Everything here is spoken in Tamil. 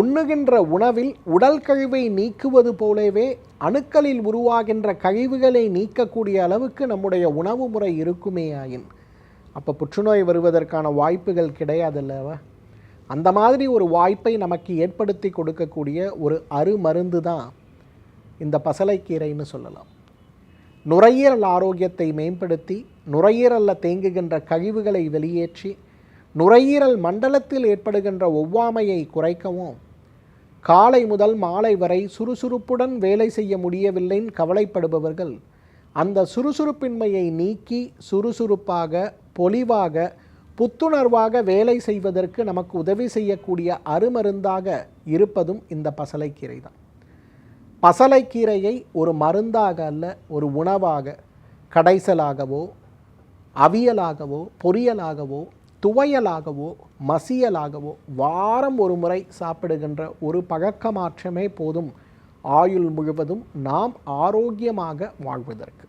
உண்ணுகின்ற உணவில் உடல் கழிவை நீக்குவது போலவே அணுக்களில் உருவாகின்ற கழிவுகளை நீக்கக்கூடிய அளவுக்கு நம்முடைய உணவு முறை இருக்குமேயாயின் அப்போ புற்றுநோய் வருவதற்கான வாய்ப்புகள் கிடையாதுல்லவா அந்த மாதிரி ஒரு வாய்ப்பை நமக்கு ஏற்படுத்தி கொடுக்கக்கூடிய ஒரு அருமருந்து தான் இந்த பசலைக்கீரைன்னு சொல்லலாம். நுரையீரல் ஆரோக்கியத்தை மேம்படுத்தி நுரையீரலில் தேங்குகின்ற கழிவுகளை வெளியேற்றி நுரையீரல் மண்டலத்தில் ஏற்படுகின்ற ஒவ்வாமையை குறைக்கவும். காலை முதல் மாலை வரை சுறுசுறுப்புடன் வேலை செய்ய முடியவில்லைன்னு கவலைப்படுபவர்கள் அந்த சுறுசுறுப்பின்மையை நீக்கி சுறுசுறுப்பாக பொலிவாக புத்துணர்வாக வேலை செய்வதற்கு நமக்கு உதவி செய்யக்கூடிய அருமருந்தாக இருப்பதும் இந்த பசலைக்கீரை தான் பசலைக்கீரையை ஒரு மருந்தாக அல்ல ஒரு உணவாக கடைசலாகவோ அவியலாகவோ பொரியலாகவோ துவையலாகவோ மசியலாகவோ வாரம் ஒரு முறை சாப்பிடுகின்ற ஒரு பழக்க மாற்றமே போதும். ஆயுள் முழுவதும் நாம் ஆரோக்கியமாக வாழ்வதற்கு.